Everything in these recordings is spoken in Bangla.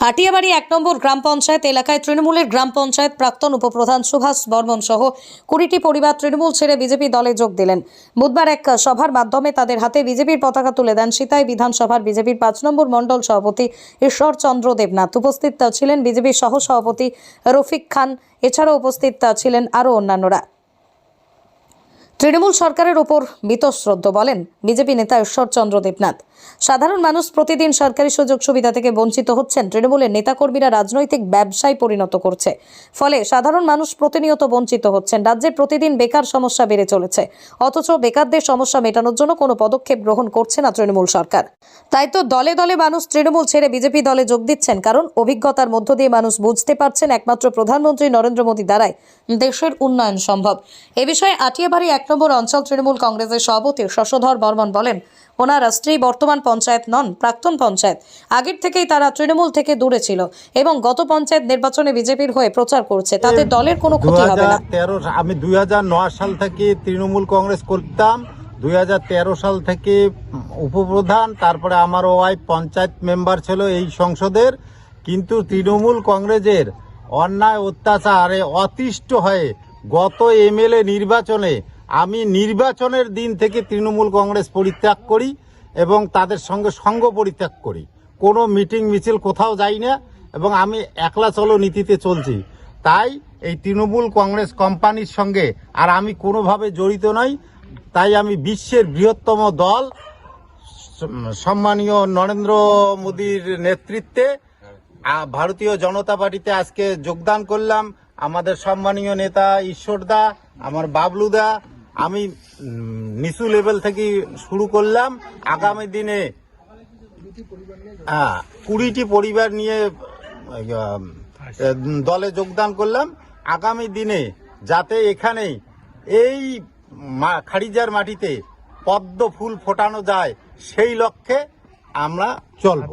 আটিয়াবাড়ি এক নম্বর গ্রাম পঞ্চায়েত এলাকায় তৃণমূলের গ্রাম পঞ্চায়েত প্রাক্তন উপপ্রধান সুভাষ বর্মন সহ কুড়িটি পরিবার তৃণমূল ছেড়ে বিজেপি দলে যোগ দিলেন। বুধবার এক সভার মাধ্যমে তাদের হাতে বিজেপির পতাকা তুলে দেন সিতাই বিধানসভার বিজেপির পাঁচ নম্বর মণ্ডল সভাপতি ঈশ্বরচন্দ্র দেবনাথ। উপস্থিত ছিলেন বিজেপির সহ সভাপতি রফিক খান। এছাড়াও উপস্থিত ছিলেন আরও অন্যান্যরা। তৃণমূল সরকারের ওপর বীতশ্রদ্ধ বলেন বিজেপি নেতা ঈশ্বরচন্দ্র দেবনাথ। সাধারণ মানুষ প্রতিদিন সরকারি সুযোগ সুবিধা থেকে বঞ্চিত হচ্ছেন। তৃণমূলের নেতাকর্মীরা রাজনৈতিক ব্যবসায় পরিণত করছে। ফলে সাধারণ মানুষ প্রতিনিয়ত বঞ্চিত হচ্ছেন। রাজ্যে প্রতিদিন বেকার সমস্যা বেড়ে চলেছে। অথচ বেকারদের সমস্যা মেটানোর জন্য কোনো পদক্ষেপ গ্রহণ করছে না তৃণমূল সরকার। তাই তো দলে দলে মানুষ তৃণমূল ছেড়ে বিজেপি দলে যোগ দিচ্ছেন। কারণ অভিজ্ঞতার মধ্য দিয়ে মানুষ বুঝতে পারছেন একমাত্র প্রধানমন্ত্রী নরেন্দ্র মোদী দ্বারাই দেশের উন্নয়ন সম্ভব। এ বিষয়ে আটিয়াবাড়ি এক নম্বর অঞ্চল তৃণমূল কংগ্রেসের সভাপতি শশধর বর্মন বলেন, ওনারা স্ত্রী বর্তমান পঞ্চায়েত নন প্রাক্তন পঞ্চায়েত। আগের থেকেই তারা তৃণমূল থেকে দূরে ছিল এবং গত পঞ্চায়েত নির্বাচনে বিজেপির হয়ে প্রচার করছে। তাতে দলের কোনো ক্ষতি হবে না। তেরো আমি দুই সাল থেকে তৃণমূল কংগ্রেস করতাম দুই সাল থেকে উপপ্রধান তারপরে আমার ওয়াইফ পঞ্চায়েত মেম্বার ছিল এই সংসদের। কিন্তু তৃণমূল কংগ্রেসের অন্যায় অত্যাচারে অতিষ্ঠ হয়ে গত এমএলএ নির্বাচনে আমি নির্বাচনের দিন থেকে তৃণমূল কংগ্রেস পরিত্যাগ করি। এবং তাদের সঙ্গে সঙ্গ পরিত্যাগ করি। কোনো মিটিং, মিছিল কোথাও যাই না এবং আমি একলা চলো নীতিতে চলছি। তাই এই তৃণমূল কংগ্রেস কোম্পানির সঙ্গে আর আমি কোনোভাবে জড়িত নই। তাই আমি বিশ্বের বৃহত্তম দল, সম্মানীয় নরেন্দ্র মোদীর নেতৃত্বে ভারতীয় জনতা পার্টিতে আজকে যোগদান করলাম। আমাদের সম্মানীয় নেতা ঈশ্বরদা আমার বাবলুদা আমি নিচু লেভেল থেকে শুরু করলাম। আগামী দিনে হ্যাঁ কুড়িটি পরিবার নিয়ে দলে যোগদান করলাম। আগামী দিনে যাতে এখানে এই খারিজার মাটিতে পদ্ম ফুল ফোটানো যায়, সেই লক্ষ্যে আমরা চলবো।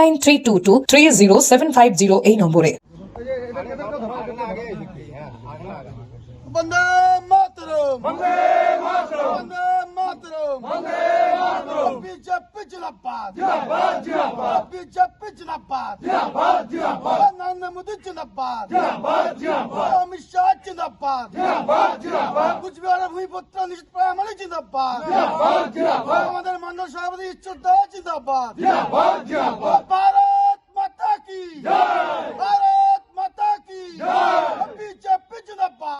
nine three two two three zero seven five zero এই নম্বরে। বন্দে মাতরম। বন্দে মাতরম। বন্দে মাতরম। বন্দে মাতরম। বিজেপি জিন্দাবাদ জিন্দাবাদ জিন্দাবাদ বিজেপি জিন্দাবাদ জিন্দাবাদ জিন্দাবাদ নরেন্দ্র মোদি জিন্দাবাদ জিন্দাবাদ জিন্দাবাদ অমিত শাহ জিন্দাবাদ। জিন্দাবাদ জিন্দাবাদ। কুচবিহারের ভূমিপুত্র নিশ্চিত প্রামাণিক জিন্দাবাদ। জিন্দাবাদ জিন্দাবাদ। আমাদের মন্ডল সভাপতি ঈশ্বর দা জিন্দাবাদ। জিন্দাবাদ জিন্দাবাদ।